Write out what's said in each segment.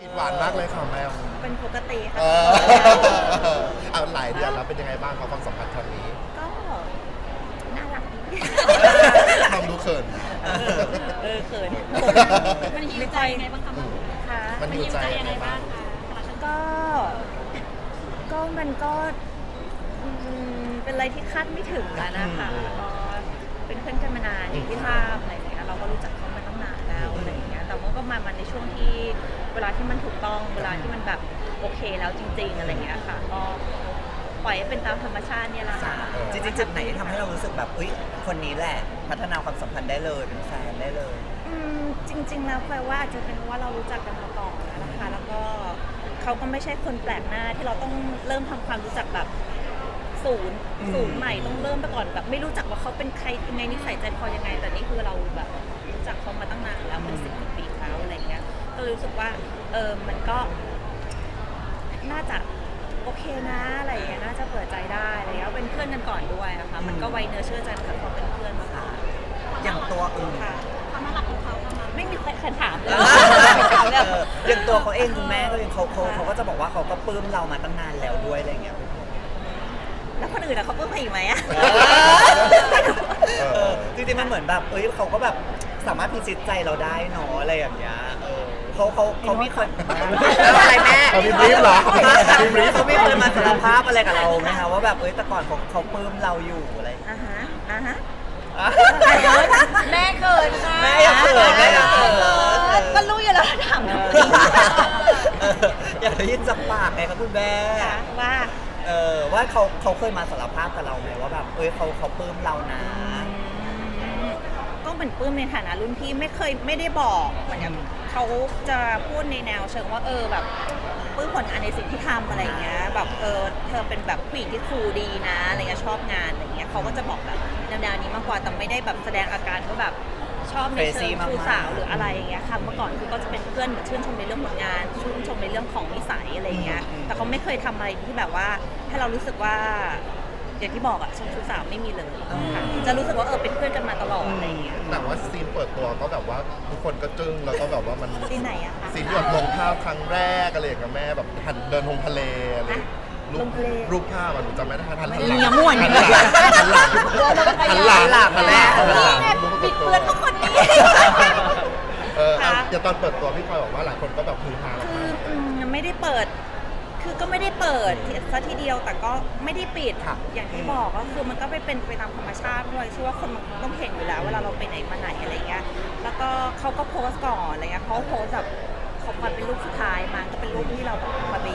ติดหวานมากเลยค่ะแมวเป็นปกติเอค่ะอเอาหลายเดือนแล้วเป็นยังไงบ้างครับความสัมพันธ์ครั้งนี้ก็น่ารักดีทำดูเขิน เออเออเขินมันหิวใจยังไงบ้างคะค่ะมันอยู่ใจยังไงบ้างก็ ก็มันก็อืมเป็นอะไรที่คาดไม่ถึงอะนะคะก็เป็นเพื่อนกันมานานอย่างที่ทราบอะไรอย่างเงี้ยเราก็รู้จัก เวลาที่มันถูกต้องเวลาที่มันแบบโอเคแล้วจริง ๆ อะไรอย่างเงี้ยค่ะก็ปล่อยให้เป็นตามธรรมชาติเนี่ยแหละค่ะ จริงๆจุดไหนที่ทำให้เรารู้สึกแบบอุ้ยคนนี้แหละ พัฒนาความสัมพันธ์ได้เลยเป็นแฟนได้เลย อืมจริง ๆ แล้วแปลว่าอาจจะเป็นเพราะว่าเรารู้จักกันมาก่อนนะคะ แล้วก็เขาก็ไม่ใช่คนแปลกหน้าที่เราต้องเริ่มทำความรู้จักแบบศูนย์อืม ศูนย์ใหม่ต้องเริ่มไปก่อนแบบไม่รู้จักว่าเขาเป็นใครยังไงนิสัยใจคอยังไง แต่นี่คือเราแบบรู้จักเขามาตั้งนานแล้วเป็นสิบกว่าปีแล้วอะไรเงี้ยก็เลย รู้สึกว่าเออมันก็ น่าจะโอเคนะอะไรอย่างเงี้ยน่าจะเปิดใจได้อะไรเงี้ยเป็นเพื่อนกันก่อนด้วยนะคะ มันก็ไวเนื้อเชื่อใจมาจากความเป็นเพื่อนมาค่ะอย่างตัวอื่นค่ะ ความน่ารักของเขาประมาณไม่มีใครถามเลยเอออย่างตัวเขาเองคุณแม่ก็ยังเขาเขาเขาก็จะบอกว่าเขาก็ปลื้มเรามาตั้งนานแล้วด้วยอะไรเงี้ย แล้วคนอื่นอะเขาเพิ่มมาอีกไหมอะ เออจริงๆมันเหมือนแบบ เอ้ยเขาก็แบบ สามารถพิจิตใจเราได้เนาะอะไรอย่างเงี้ยเออเขาเขาเขาไม่เคยอะไรแม่เอามีบรีฟเหรอมีบรีฟเขาไม่เคยมาสารภาพอะไรกับเราไหมคะว่าแบบเอ้ยแต่ก่อนเขาเขาปลื้มเราอยู่อะไรอย่างเงี้ยอ่าฮะอ่าฮะแม่เกิดค่ะแม่อย่าเขินแม่อย่าเขินก็รู้อยู่แล้วถามทำไมเอออยากได้ยินจากปากไงครับคุณแม่คะว่า เออว่าเขาเขาเคยมาสารภาพกับเราไหมว่าแบบเอ้ยเขาเขาปลื้มเรานะ ก็เหมือนปลื้มในฐานะรุ่นพี่ไม่เคยไม่ได้บอกเหมือนกับเขาจะพูดในแนวเชิงว่าเออแบบปลื้มผลงานในสิ่งที่ทำอะไรอย่างเงี้ยแบบเออเธอเป็นแบบผู้หญิงที่ครูดีนะอะไรเงี้ยชอบงานอะไรเงี้ยเขาก็จะบอกแบบแนวๆนี้มากกว่าแต่ไม่ได้แบบแสดงอาการว่าแบบชอบในเชิ Crazy งมากๆ ชูสาวหรืออะไรอย่างเงี้ยค่ะเมื่อก่อนคือก็จะเป็นเพื่อนเหมือนชื่นชมในเรื่องผลงานชื่นชมในเรื่องของนิสัยอะไรเงี้ย แต่เขาไม่เคยทำอะไรที่แบบว่าให้เรารู้สึกว่า อย่างที่บอกอะชมชู้สาวไม่มีเลยค่ะจะรู้สึกว่าเออเป็นเพื่อนกันมาตลอดอะไรเงี้ยแต่ว่าซีนเปิดตัวก็แบบว่าทุกคนก็จึ้งแล้วก็แบบว่ามันที่ไหนอะคะซีนที่แบบลงภาพครั้งแรกอะไรอย่างเงี้ยแม่แบบหันเดินลงทะเลอะไรฮะรูลปงทะเลรูปภาพอะหนูจำไม่ได้ทันทันหลังเมียม่วนหันหลังหันหลังหันหลังหันหลังหันหลังหันหลังนี่ไงปิดเปลือนทุกคนนี้เอออะค่ะเดี๋ยวตอนเปิดตัวพี่พลอยบอกว่าหลายคนก็แบบฮือฮาคืออืมไม่ได้เปิด คือก็ไม่ได้เปิดซะทีเดียวแต่ก็ไม่ได้ปิดค่ะ อย่างที่บอกก็คือมันก็ไปเป็นไปตามธรรมชาติด้วยเชื่อว่าคนมันต้องเห็นอยู่แล้ว เวลาเราไปไหนมาไหนอะไรเงี้ยแล้วก็เขาก็โพสต์ก่อนอะไรเงี้ยเขาโพสต์แบบเขาพอเป็นรูปสุดท้ายมาก็เป็นรูปที่เราแบบมาไป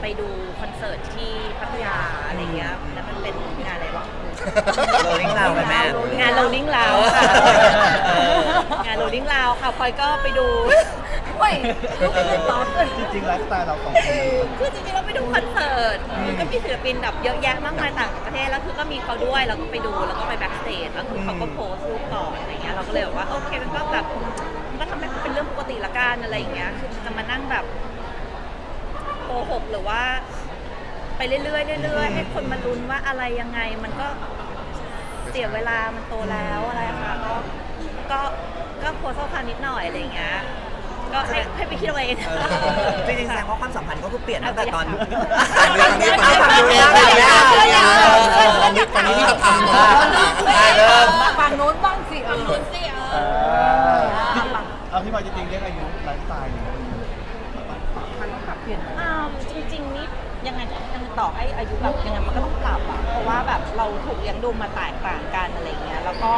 ไปดูคอนเสิร์ตที่พัทยาอะไรเงี้ยแล้วมันเป็นงานอะไรวะ Rolling Loud ไหมแม่ งาน Rolling Loud ค่ะเอองาน Rolling Loud ค่ะพลอยก็ไปดู เฮ้ยจริงๆไลฟ์สไตล์เราสองคนคือจริงๆเราไปดูคอนเสิร์ตคือก็มีศิลปินแบบเยอะแยะมากมายต่างประเทศแล้วคือก็มีเขาด้วยเราก็ไปดูแล้วก็ไปแบ็กสเตจแล้วคือเขาก็โพสต์รูปก่อนอะไรเงี้ยเราก็เลยแบบว่าโอเคมันก็แบบมันก็ทำให้เป็นเรื่องปกติละกันอะไรอย่างเงี้ยคือจะมานั่งแบบโกหกหรือว่า ไปเรื่อยๆเรื่อยๆให้คนมาลุ้นว่าอะไรยังไง มันก็เสียเวลามันโตแล้วอะไรอะค่ะก็ก็ก็โพสต์ข้อความนิดหน่อยอะไรอย่างเงี้ย ก็ให้ให้ไปคิดเอาเองเออจริงๆแสดงว่าความสัมพันธ์ก็คือเปลี่ยนตั้งแต่ตอนอันนี้อันนี้เอาฝั่งนู้นบ้างอันนี้เอาอันฝั่งนี้นู้นบ้างอันนี้อันนี้ที่คำถามก่อนได้เริ่มฝั่งนู้นบ้างสิฝั่งนู้นสิเออเอาพี่บอยจริงๆเรียกอายุไลฟ์สไตล์เนี่ยอ่าจริงๆนี่ยังไงยังต่อให้อายุแบบยังไงมันก็ต้องปรับอะเพราะว่าแบบเราถูกเลี้ยงดูมาแตกต่างกันอะไรเงี้ยแล้วก็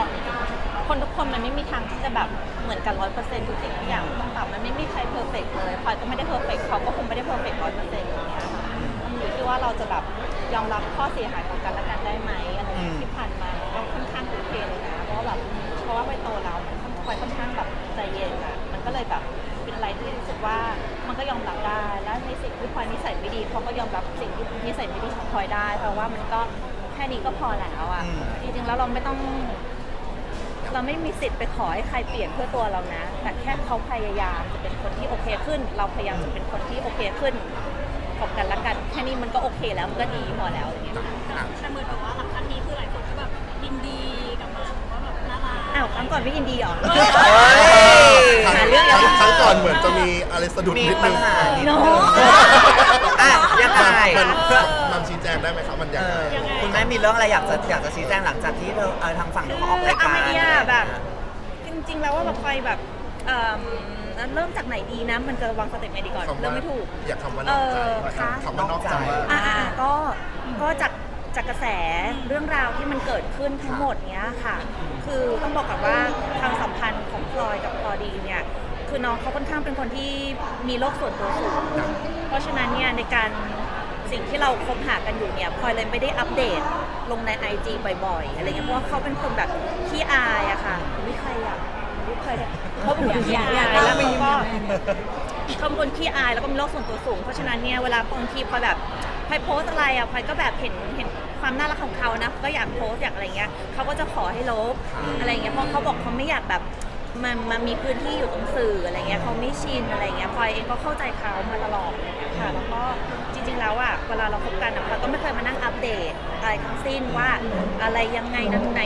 คนทุกคนมันไม่มีทางที่จะแบบเหมือนกันร้อยเปอร์เซ็นต์ทุกสิ่งทุกอย่างมันต้องปรับมันไม่มีใครเพอร์เฟกเลยพลอยก็ไม่ได้เพอร์เฟกเขาก็คงไม่ได้เพอร์เฟกร้อยเปอร์เซ็นต์อย่างเงี้ยค่ะมันอยู่ที่ว่าเราจะแบบยอมรับข้อเสียหายของกันและกันได้ไหมอะไรอย่างเงี้ยที่ผ่านมาก็ค่อนข้างโอเคเลยนะเพราะว่าแบบเพราะว่าไปโตแล้วมันค่อนพลอยค่อนข้างแบบใจเย็นอะมันก็เลยแบบเป็นอะไรที่รู้สึกว่ามันก็ยอมรับได้และในสิ่งที่พลอยนิสัยไม่ดีเขาก็ยอมรับสิ่งที่นิสัยไม่ดีของพลอยได้ เพราะว่ามันก็แค่นี้ก็พอแล้วอะอืมจริงๆแล้วเราไม่ต้อง เราไม่มีสิทธิ์ไปขอให้ใครเปลี่ยนเพื่อตัวเรานะ แต่แค่เขาพยายามจะเป็นคนที่โอเคขึ้น เราพยายามจะเป็นคนที่โอเคขึ้นขอบกันและกันแค่นี้มันก็โอเคแล้วมันก็ดีพอแล้วอย่างเงี้ยค่ะแต่เหมือนแบบว่าหลังจากนี้คือหลายคนก็แบบยินดีกับมาว่าแบบน่ารักอ้าวครั้งก่อนไม่ยินดีเหรอเฮ้ยหาเรื่องแล้วครั้งก่อนเหมือนจะมีอะไรอะไรสะดุดมีนิดปันึญงหานิดเนนึอะง อะยังไง มันมันชี้แจงได้ไหมครับมันเอยังไงอคุณแม่มีเรื่องอะไรอยากจะอยากจะชี้แจงหลังจากที่เธอเอ่อทางฝั่งคืเขาอออกรายเอาการไอเดียแบบจริงๆ แล้วว่าแบบพลอยแบบเอิ่มเริ่มจากไหนดีนะ มันจะวางสเต็ปไหนดีก่อนคำเริ่ว่ามไม่ถูก อยากคำว่านอกใจเออคะ คำว่านอกใจอ่าก็ก็จากจากกระแสเรื่องราวที่มันเกิดขึ้นทั้งหมดเนี้ยค่ะ คือต้องบอกก่อนว่าความสัมพันธ์ของพลอยกับพลอดีเนี่ย คือน้องเขาค่อนข้างเป็นคนที่มีโลกส่วนตัวสูง เพราะฉะนั้นเนี่ยในการสิ่งที่เราคบหากันอยู่เนี่ยพลอยเลยไม่ได้อัปเดตลงใน IG บ่อยๆ อะไรเงี้ยเพราะว่าเขาเป็นคนแบบขี้อายอะค่ะไม่ใครอะไม่ใครอะเขาเป็นคนขี้อายแล้วเขาก็เขาเป็นคนขี้อายแล้วก็มีโลกส่วนตัวสูง เพราะฉะนั้นเนี่ยเวลาบางทีพลอยแบบพลอยโพสต์อะไรอะพลอยก็แบบเห็นเห็นความน่ารักของเขานะก็อยากโพสต์อยากอะไรเงี้ยเขาก็จะขอให้ลบอะไรเงี้ยเพราะเขาบอกเขาไม่อยากแบบ มันมันมีพื้นที่อยู่ตรงสื่ออะไรเงี้ยเขาไม่ชินอะไรเงี้ยพลอยเองก็เข้าใจเขามาตลอดอะไรเงี้ยค่ะแล้วก็จริง ๆ แล้วอะเวลาเราคบกันอะพลอยก็ไม่เคยมานั่งอัปเดตอะไรทั้งสิ้นว่าอะไรยังไงนะไหน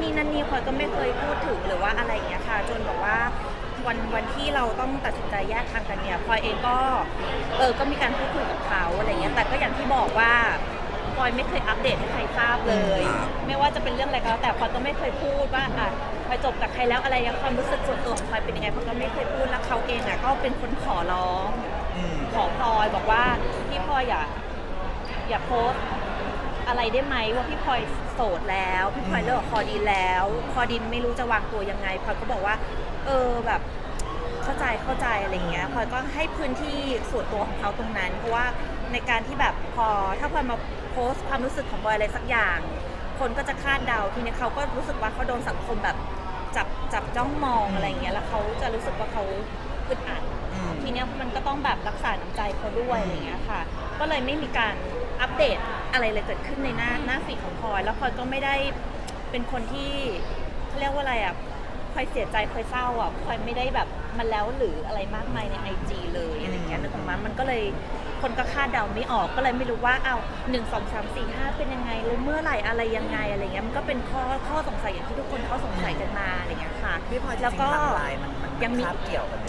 นี่นั่นนี่พลอยก็ไม่เคยพูดถึงหรือว่าอะไรเงี้ยค่ะ จนแบบว่าวันวันที่เราต้องตัดสินใจแยกทางกันเนี่ยพลอยเองก็เออก็มีการพูดคุยกับเขาอะไรเงี้ยแต่ก็อย่างที่บอกว่าพลอยไม่เคยอัปเดตให้ใครทราบเลย ไม่ว่าจะเป็นเรื่องอะไรก็แล้วแต่พลอยก็ไม่เคยพูดว่าอะ พลอยจบกับใครแล้วอะไรยังความรู้สึกส่วนตัวของพลอยเป็นยังไงพลอยก็ไม่เคยพูดแล้วเขาเองอะก็เป็นคนขอร้อง อืม ขอพลอยบอกว่าพี่พลอยอย่าอย่าโพสต์อะไรได้ไหมว่าพี่พลอยโสดแล้วพี่พลอยเลิกกับคอดีนแล้ว คอดีนไม่รู้จะวางตัวยังไงพลอยก็บอกว่า เออแบบเข้าใจเข้าใจอะไรอย่างเงี้ยพลอยก็ให้พื้นที่ส่วนตัวของเขาตรงนั้น เพราะว่าในการที่แบบพอถ้าพลอยมาโพสต์ความรู้สึกของบอยอะไรสักอย่าง คนก็จะคาดเดาทีนี้เขาก็รู้สึกว่าเขาโดนสังคมแบบ จับจับจ้องมองอะไรอย่างเงี้ยแล้วเขาจะรู้สึกว่าเขาอึดอัดอืม ทีเนี้ยมันก็ต้องแบบรักษาน้ำใจเขาด้วยอะไรเงี้ยค่ะ ก็เลยไม่มีการอัปเดตอะไรเลยเกิดขึ้นในหน้าหน้าฟีดของพลอยแล้วพลอยก็ไม่ได้เป็นคนที่เขาเรียกว่าอะไรอะพลอยเสียใจพลอยเศร้าอะพลอยไม่ได้แบบมันแล้วหรืออะไรมากมายในไอจีเลยอะไรเงี้ยนึกออกมามันก็เลย คนก็คาดเดาไม่ออกก็เลยไม่รู้ว่าอ้าวหนึ่งสองสามสี่ห้าเป็นยังไงแล้วเมื่อไหร่อะไรยังไงอะไรเงี้ยมันก็เป็นข้อข้อสงสัยอย่างที่ทุกคนเขาสงสัยกันมาอะไรเงี้ยค่ะพี่พลอยจแล้วริงก็ๆไทม์ไลน์มันมันยังมี คาบเกี่ยวกันไหม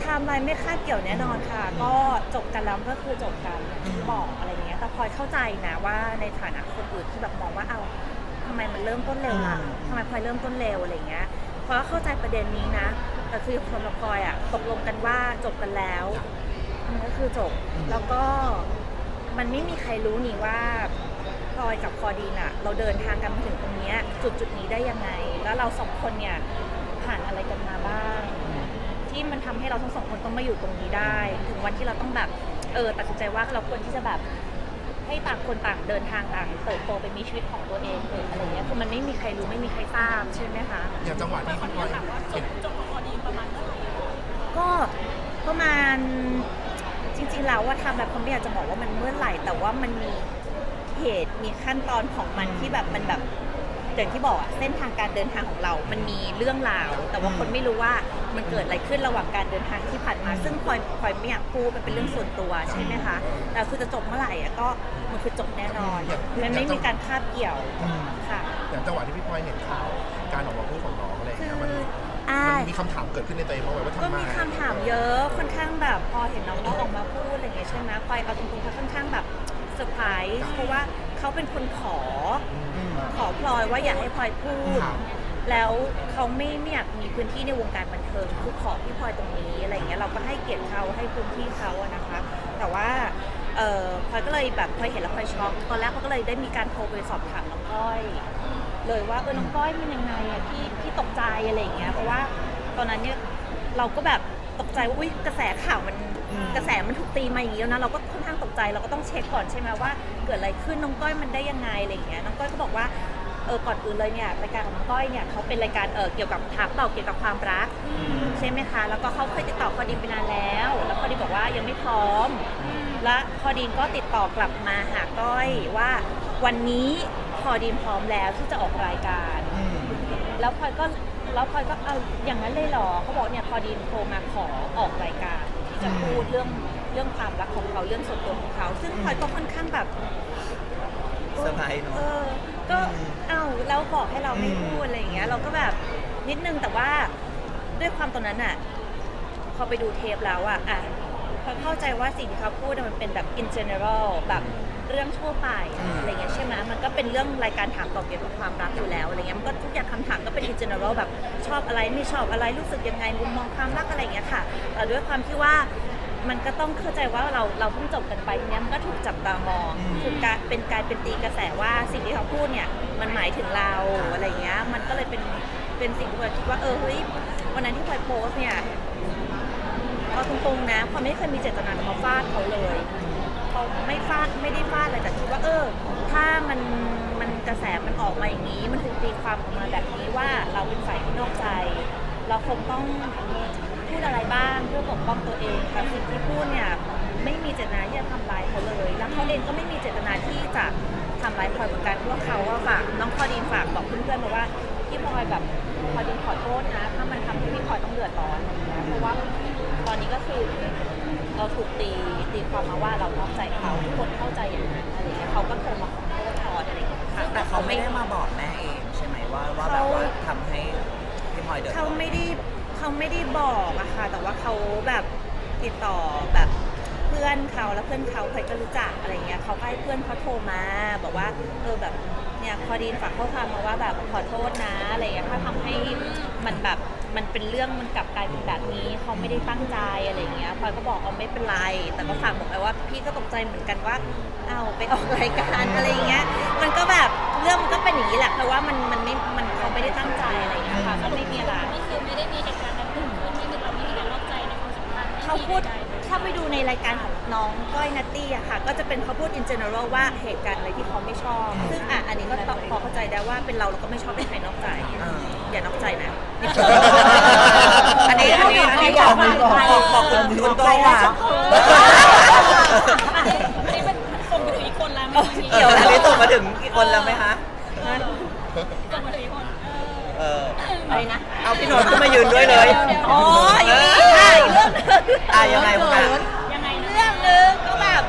ไทม์ไลน์ไม่คาดเกี่ยวแน่นอนค่ะ ก็จบกันแล้วก็คือจบกันอืมบอกอะไรเงี้ยแต่พลอยเข้าใจนะว่าในฐานะคนอื่นที่แบบมองว่าเอาทำไมมันเริ่มต้นเร็วล่ะทำไมพลอยเริ่มต้นเร็วอะไรเงี้ยพลอยก็เข้าใจประเด็นนี้นะแต่คือคนละพลอยอะตกลงกันว่าจบกันแล้ว มันก็คือจบ แล้วก็มันไม่มีใครรู้นี่ว่าพลอยกับคอดีนอะเราเดินทางกันมาถึงตรงเนี้ยจุดจุดๆนี้ได้ยังไง แล้วเราสองคนเนี่ยผ่านอะไรกันมาบ้าง ที่มันทำให้เราทั้งสองคนต้องมาอยู่ตรงนี้ได้ ถึงวันที่เราต้องแบบเออตัดสินใจว่าเราควรที่จะแบบให้ต่างคนต่างเดินทางต่างเติบโตไปมีชีวิตของตัวเองเองอะไรเงี้ยคือมันไม่มีใครรู้ไม่มีใครทราบใช่ไหมคะอย่างจังหวะแต่ที่คนพี่พลนี้อยถามว่าจเห็บนจบกับพอดีประมาณเท่าไหร่อะก็ประมาณ จริงๆ แล้วว่าทำแบบคนไม่อยากจะบอกว่ามันเมื่อไหร่ แต่ว่ามันมีเหตุมีขั้นตอนของมันที่แบบมันแบบอย่างที่บอกอะเส้นทางการเดินทางของเรา มันมีเรื่องราว แต่ว่าคนไม่รู้ว่ามันเกิดอะไรขึ้นระหว่างการเดินทางที่ผ่านมา ซึ่งพลอยพลอยไม่อยากพูดมันเป็นเรื่องส่วนตัวใช่ไหมคะ แต่คือจะจบเมื่อไหร่อะก็มันคือจบแน่นอน มันไม่มีการคาบเกี่ยวอืม ค่ะ อย่างจังหวะที่พี่พลอยเห็นข่าวการออกมาพูดของน้องอะไรอย่างคืเงี้อยมันอ่า มันมีคำถามเกิดขึ้นในตัวเองบ้างไหมว่าทำก็ไมมีคำถามเยอะค่อนข้างแบบพอเห็นน้องเขาออกมาพูดอะไรอย่างเงี้ยใช่ไหมพลอยเอาตรงๆเขาค่อนข้างแบบเซอร์ไพรส์เพราะว่าเขาเป็นคนขอ อืม ขอพลอยว่าอยากให้พลอยพูด ครับ แล้วเขาไม่ไม่อยากมีพื้นที่ในวงการบันเทิงคือขอพี่พลอยตรงนี้อะไรอย่างเงี้ยเราก็ให้เกียรติเขาให้พื้นที่เขาอะนะคะ แต่ว่าเออพลอยก็เลยแบบพลอยเห็นแล้วพลอยช็อกตอนแรกเขาก็เลยได้มีการโทรไปสอบถามน้องก้อย เลยว่าเออน้องก้อยเป็นยังไงอะพี่พี่ตกใจอะไรอย่างเงี้ยเพราะว่าตอนนั้นเนี่ยเราก็แบบตกใจว่าอุ้ยกระแสข่าวมันอืมกระแสมันถูกตีมาอย่างนี้แล้วนะเราก็ค่อนข้างตกใจเราก็ต้องเช็คก่อนใช่ไหมว่าเกิดอะไรขึ้นน้องก้อยมันได้ยังไงอะไรอย่างเงี้ยน้องก้อยก็บอกว่าเออก่อนอื่นเลยเนี่ยรายการของน้องก้อยเนี่ยเขาเป็นรายการเออเกี่ยวกับถามตอบเกี่ยวกับความรักใช่ไหมคะแล้วก็เขาเคยติดต่อคอดีนไปนานแล้ว แล้วคอดีนบอกว่ายังไม่พร้อม และคอดีนก็ติดต่อกลับมาหาก้อยว่าวันนี้ คอดีนพร้อมแล้วที่จะออกรายการ อืมแล้วพลอยก็แล้วพลอยก็เอาอย่างนั้นเลยเหรอเขาบอกเนี่ยพอดีนโทรมาขอออกรายการที่จะพูดเรื่องเรื่องความรักของเขาเรื่องส่วนตัวของเขา ซึ่งพลอยก็ค่อนข้างแบบ เซอร์ไพรส์เนอะ เออ ก็อืมเอ้าแล้วบอกให้เราไม่อืม พูดอะไรอย่างเงี้ย เราก็แบบนิดนึงแต่ว่าด้วยความตอนนั้นอะพอไปดูเทปแล้วอะอะพอเข้าใจว่าสิ่งที่เขาพูดอะมันเป็นแบบ in general แบบ เรื่องทั่วไปอะอะไรเงี้ยใช่ไหมมันก็เป็นเรื่องรายการถามตอบเกี่ยวกับความรักอยู่แล้วอะไรเงี้ยมันก็ทุกอย่างคำถามก็เป็น in general แบบชอบอะไรไม่ชอบอะไรรู้สึกยังไงมุมมองความรักอะไรเงี้ยค่ะแต่ด้วยความที่ว่ามันก็ต้องเข้าใจว่าเราเราเพิ่งจบกันไปเนี้ยมันก็ถูกจับตามองถูกการเป็นการเป็นตีกระแสว่าสิ่งที่เขาพูดเนี่ยมันหมายถึงเราอะไรเงี้ยมันก็เลยเป็นเป็นสิ่งที่พลอยคิดว่าเออเฮ้ยวันนั้นที่พลอยโพสต์เนี่ยเอาตรงๆนะพอไม่เคยมีเจตนาจะมาฟาดเขาเลย เขาไม่ฟาดไม่ได้ฟาดเลยแต่คิดว่าเออ ถ้ามันมันกระแสมันออกมาอย่างนี้ มันถูกตีความออกมาแบบนี้ว่าเราเป็นฝ่ายที่นอกใจ เราคงต้องพูดอะไรบ้างเพื่อปกป้องตัวเองแต่สิ่งที่พูดเนี่ยไม่มีเจตนาที่จะทำร้ายเขาเลย แล้วเขาเองก็ไม่มีเจตนาที่จะทำร้ายพลอยเหมือนกันเพราะว่าเขาฝากน้องพอดีฝากบอกเพื่อนๆมาว่าพี่พลอยแบบพอดีขอโทษนะ ถ้ามันทำให้พี่พลอยต้องเดือดร้อนเพราะว่าตอนนี้ก็คือ เราถูกตีตีความมาว่าเรานอกใจเขาทุกคนเข้าใจอย่างนั้นอะไรอย่างเงี้ยเขาก็โทรมาขอโทษพออะไรอย่างเงี้ยค่ะ แต่เขาไม่ได้มาบอกแม่เองใช่ไหมว่าว่าแบบว่าทำให้พี่พลอยเดือดร้เขาอนไม่ได้เขาไม่ได้บอกอะค่ะ แต่ว่าเขาแบบติดต่อแบบเพื่อนเขาแล้วเพื่อนเขาเคยก็รู้จักอะไรเงี้ยเขาก็ให้เพื่อนเขาโทรมา บอกว่าเออแบบเนี่ยพอดีนฝากข้อความมาว่าแบบขอโทษนะอะไรเงี้ยถ้าทำให้มันแบบ มันเป็นเรื่องมันกลับกลายเป็นแบบนี้เขาไม่ได้ตั้งใจอะไรเงี้ยพลอยก็บอกเอาไม่เป็นไร แต่ก็ฝากบอกไปว่าพี่ก็ตกใจเหมือนกันว่าเอาไปออกรายการอะไรอย่างเงี้ย มันก็แบบเรื่องมันก็เป็นอย่างนี้แหละเพราะว่ามันมันไม่มันเขาไม่ได้ตั้งใจอะไรเงี้ยค่ะก็ไม่มีอะไร ก็คือไม่ได้มีเห เขาพูดไม่มีใๆถ้าไปดูในรายการของน้องก้อยนัตตี้อะค่ะ ก็จะเป็นเขาพูด in general ว่าเหตุการณ์อะไรที่เขาไม่ชอบ ซึ่งอะอันนี้ก็ต้องพอเข้าใจได้ว่าเป็นเราเราก็ไม่ชอบให้ใครนอกใจ อย่านอกใจนะ อันนี้อันนี้อันนี้บอกบอกบอกคุณคุณก้อยว่าอันนี้เป็นส่งไปถึงอีกคนแล้วเออไม่เกี่ยวอันนี้ส่งมาถึงกี่คนแล้วไหมคะส่งมาถึงอีกคนเออเอออะไรนะ เอาพี่หนนท์ขึ้นมายืนด้วยเลย อ๋ออย่างนี้ ยังไงคุณอะยังไงนะ เรื่องหนึงก็แบบ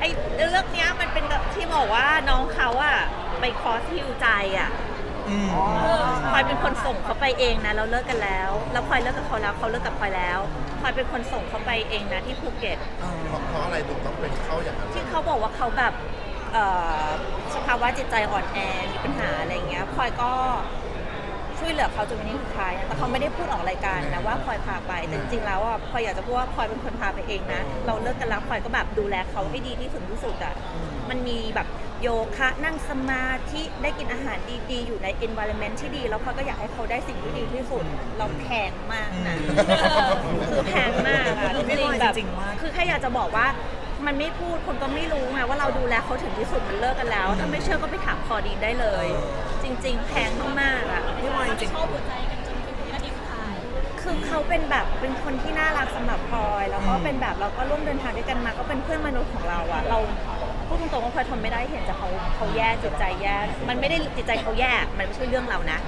ไอ้เรื่องเนี้ยมันเป็นแบบที่บอกว่าน้องเขาอะไปคอร์สฮิวใจอะอืมพลอยเป็นคนส่งเขาไปเองนะเราเลิกกันแล้ว แล้วพลอยเลิกกับเขาแล้วเขาเลิกกับพลอยแล้วพลอยเป็นคนส่งเขาไปเองนะที่ภูเก็ต เพราะเพราะอะไรถึงต้องเป็นเข้าอย่างนั้นที่เขาบอกว่าเขาแบบเอ่อสภาวะจิตใจอ่อนแอมีปัญหาอะไรอย่างเงี้ยพลอยก็ ช่วยเหลือเขาจนวันนี้สุดท้ายนะแต่เขาไม่ได้พูดออกรายการนะว่าพลอยพาไปแต่จริงๆแล้วอะพลอยอยากจะพูดว่าพลอยเป็นคนพาไปเองนะ เราเลิกกันแล้วพลอยก็แบบดูแลเขาให้ดีที่สุดที่สุดอะมันมีแบบโยคะนั่งสมาธิได้กินอาหารดีๆ อยู่ใน environment ที่ดี แล้วพลอยก็อยากให้เขาได้สิ่งที่ดีที่สุด เราแพงมากนะคือแพงมากอะจพี่ริพงลอยๆแบบจริงๆมากคือแค่อยากจะบอกว่า มันไม่พูดคนก็ไม่รู้ไงว่าเราดูแลเขาถึงที่สุดมันเลิกกันแล้ว ถ้าไม่เชื่อก็ไปถามคอดีนได้เลย จริง ๆแพงมากๆอะ พี่พลอยจริง ชอบหัวใจกันจนถึงวินาทีสุดท้าย คือเขาเป็นแบบเป็นคนที่น่ารักสำหรับพลอย แล้วก็เป็นแบบเราก็ร่วมเดินทางด้วยกันมา ก็เป็นเพื่อนมนุษย์ของเราอะเราพูดตรงๆว่าพลอยทนไม่ได้เห็นแต่เขาเขาแย่จิตใจแย่ มันไม่ได้จิตใจเขาแย่มันไม่ใช่เรื่องเรานะ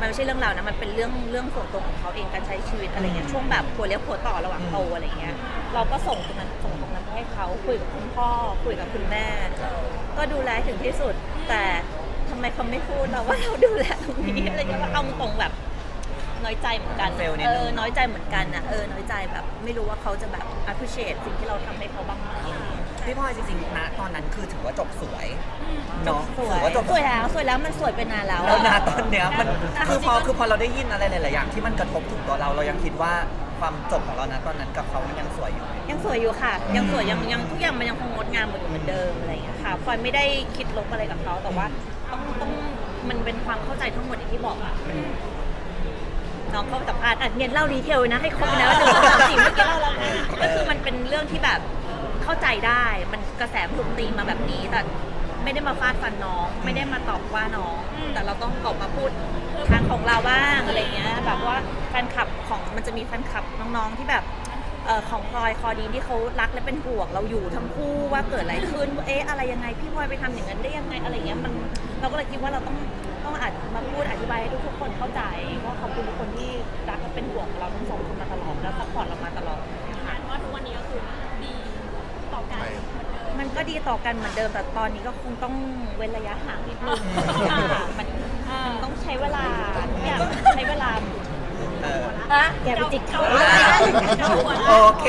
มันไม่ใช่เรื่องเรานะมันเป็นเรื่องเรื่องส่วนตัวของเขาเองการใช้ชีวิตอะไรเงี้ยช่วงแบบผัวเลี้ยวผัวต่อระหว่างโตอะไรเงี้ยเราก็ส่งตรงนั้น ให้เขาคุยกับคุณพ่อคุยกับคุณแม่ ก็ดูแลถึงที่สุด แต่ทำไมเขาไม่พูดเราว่าเราดูแลตรงนี้อะไรเงี้ยว่าเอาตรงแบบน้อยใจเหมือนกันเฟลนิดเอนึงอน้อยใจเหมือนกันนะเออน้อยใจแบบไม่รู้ว่าเขาจะแบบ appreciate สิ่งที่เราทำให้เขาบ้างไหมพี่พลอยจริงๆนะตอนนั้นคือถือว่าจบสวยเนาะสวถืยอว่าจบสวยแล้วสวยแล้วมันสวยไปนานแล้วแล้วอะนะตอนเนี้ยมันคือพอคือพอเราได้ยินอะไรหลายๆอย่างที่มันกระทบถึงตัวเราเรายังคิดว่า ความจบของเรานะตอนนั้นกับเขามันยังสวยอยู่ยังสวยอยู่ค่ะ ยังสวยยังยังทุกอย่างมันยังคงงดงามเหมือนเหมือนเดิมอะไรอย่างเงี้ยค่ะพลอยไม่ได้คิดลบอะไรกับเขาแต่ว่าต้องต้องมันเป็นความเข้าใจทั้งหมดอย่างที่บอกอะน้องเขาสัมภาษณ์อะเนียนเล่าดีเทลนะให้ครบนะหนึ่งสองสามสี่เมื่อกี้เล่าแล้วนะก็คือมันเป็นเรื่องที่แบบเข้าใจได้ มันกระแสมันถูกตีมาแบบนี้แต่ไม่ได้มาฟาดฟันน้อง ไม่ได้มาตอบว่าน้อง แต่เราต้องออกมาพูด ทางของเราบ้างอะไรเงี้ยแบบว่าแฟนคลับของมันจะมีแฟนคลับน้องๆที่แบบเอ่อของพลอยคอดีนที่เขารักและเป็นห่วงเราอยู่ทั้งคู่ว่าเกิดอะไรขึ้นเอ๊ะอะไรยังไงพี่พลอยไปทำอย่างนั้นได้ยังไงอะไรเงี้ยมันเราก็เลยคิดว่าเราต้องต้องอาจมาพูดอธิบายให้ทุกคนเข้าใจว่าขอบคุณทุกคนที่รักและเป็นห่วงเราทั้งสองคนมาตลอดแล้วซัพพอร์ตเรา ก็ดีต่อกันเหมือนเดิมแต่ตอนนี้ก็คงต้องเว้นระยะห่างนิดนึงอ่ามันมันต้องใช้เวลาทุกอย่างใช้เวลาเอออะอย่าไปจิกเขา โอเค